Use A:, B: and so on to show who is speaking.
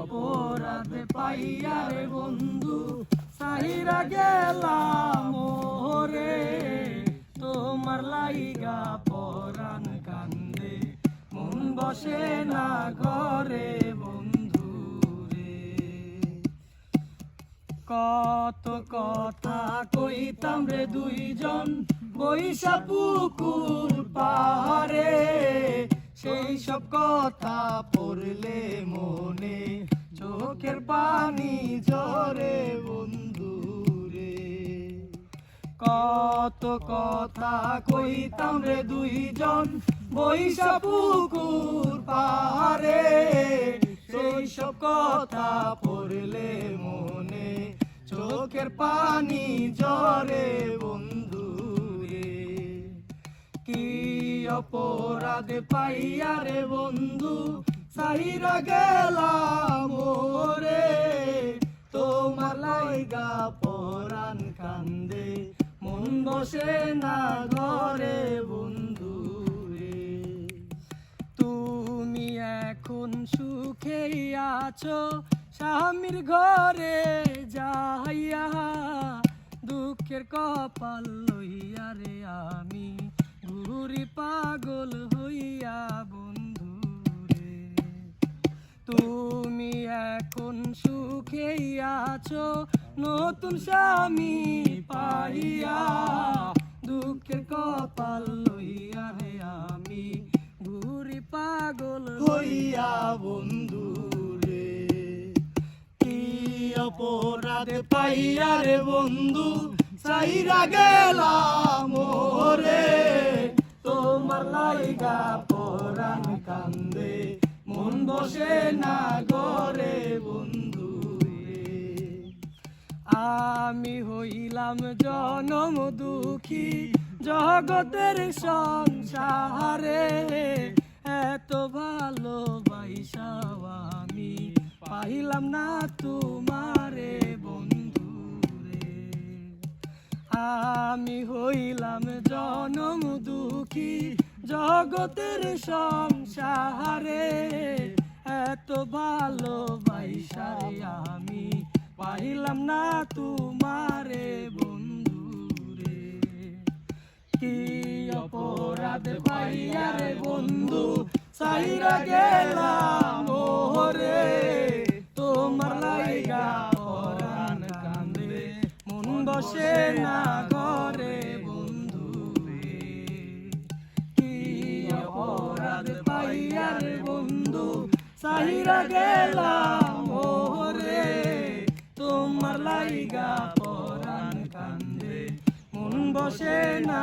A: অপরাধ পাইয়া রে বন্ধু সাহিরা গেলাম মোরে তোমার লাইগা পরাণ কান্দে, মন বসে না ঘরে বন্ধু রে। কত কথা কইতাম রে দুইজন, বৈশা পুকুর পাহাড়ে। সেই সব কথা পড়লে মনে চোখের পানি ঝরে বন্ধু রে কত কথা কইতাম রে দুইজন বৈশা পুকুর পাহাড়ে। সেই সব কথা পড়লে মনে চোখের পানি জরে বন্ধু রে কি অপরাধ পাইয়া রে বন্ধু সাহিরা গেলাম বসে না ঘরে বন্ধু রে তুমি এখন সুখেই আছো, স্বামীর ঘরে যাইয়া দুঃখের কপাল লইয়া রে আমি ঘুরি পাগল হইয়া বন্ধু রে তুমি এখন সুখেই আছো, নতুন স্বামী পাইয়া হইয়া বন্ধু রে কি অপরাধ পাইয়া রে বন্ধু? সাইরা গেলাম মোরে তোমার লাইগা পরাণ কান্দে, মন বসে না গরে বন্ধু রে আমি হইলাম জনম দুঃখী, জগতের সংসারে এত ভালোবাসাও আমি। পাইলাম না তোমারে বন্ধু রে। আমি হইলাম জনম দুঃখী জগতের সংসারে। এত ভালোবাসায় আমি। পাইলাম না তোমারে বন্ধু রে। কি অপরাধ পাইয়ারে বন্ধু সাইরা গেলাম ওরে তোমার লাইগা পরাণ কান্দে। মন বসে না ঘরে, বন্ধু রে। কি অপরাধ পাইয়া রে বন্ধু, সাইরা গেলাম ওরে তোমার লাইগা পরাণ কান্দে। মন বসে না